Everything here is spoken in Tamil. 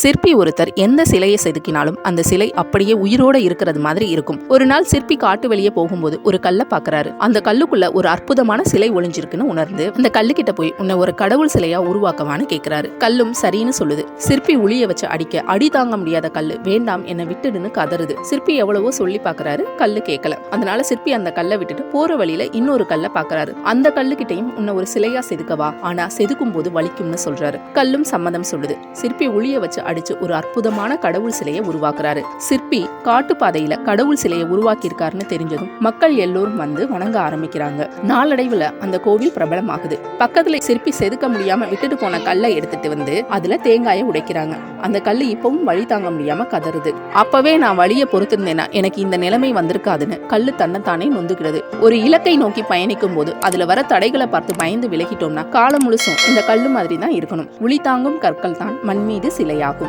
சிற்பி ஒருத்தர் எந்த சிலையை செதுக்கினாலும் அந்த சிலை அப்படியே உயிரோட இருக்கிறது மாதிரி இருக்கும். ஒரு நாள் சிற்பி காட்டு வெளியே போகும்போது ஒரு கல்லை பாக்குறாரு அந்த கல்லுக்குள்ள ஒரு அற்புதமான சிலை ஒளிஞ்சிருக்குன்னு உணர்ந்து அந்த கல்லுக்கிட்ட போய் உன்னை ஒரு கடவுள் சிலையா உருவாக்கவான்னு கேக்குறாரு. கல்லும் சரின்னு சொல்லுது. சிற்பி உளிய வச்சு அடிக்க அடி தாங்க முடியாத கல்லு. வேண்டாம் என்னை விட்டுடுன்னு கதறுது. சிற்பி எவ்வளவோ சொல்லி பாக்குறாரு கல்லு கேட்கல அதனால சிற்பி அந்த கல்லை விட்டுட்டு போற வழியில இன்னொரு கல்லை பாக்குறாரு அந்த கல்லுக்கிட்டையும் உன்னை ஒரு சிலையா செதுக்கவா? ஆனா செதுக்கும் போது வலிக்கும்னு சொல்றாரு. கல்லும் சம்மதம் சொல்லுது. சிற்பி உளிய வச்சு அடிச்சு ஒரு அற்புதமான கடவுள் சிலையை உருவாக்குறாரு. சிற்பி காட்டுப்பாதையில கடவுள் சிலையை உருவாக்கியிருக்காருன்னு தெரிஞ்சதும் மக்கள் எல்லோரும் வந்து வணங்க ஆரம்பிக்கிறாங்க. நாளடைவுல அந்த கோவில் பிரபலமாகுது. பக்கத்துல சிற்பி செதுக்க முடியாம விட்டுட்டு போன கல்லை எடுத்துட்டு வந்து அதுல தேங்காயை உடைக்கிறாங்க. அந்த கல் இப்பவும் வழி தாங்க முடியாம கதறுது. அப்பவே நான் வழியை பொறுத்திருந்தேனா எனக்கு இந்த நிலைமை வந்திருக்காதுன்னு கல்லு தன்னைத்தானே நொந்துக்கிறது ஒரு இலக்கை நோக்கி பயணிக்கும் போது அதுல வர தடைகளை பார்த்து பயந்து விலகிட்டோம்னா காலம் முழுசும் இந்த கல்லு மாதிரி தான் இருக்கணும். உளி தாங்கும் கற்கள் தான் மண் மீது சிலையாகும். くん。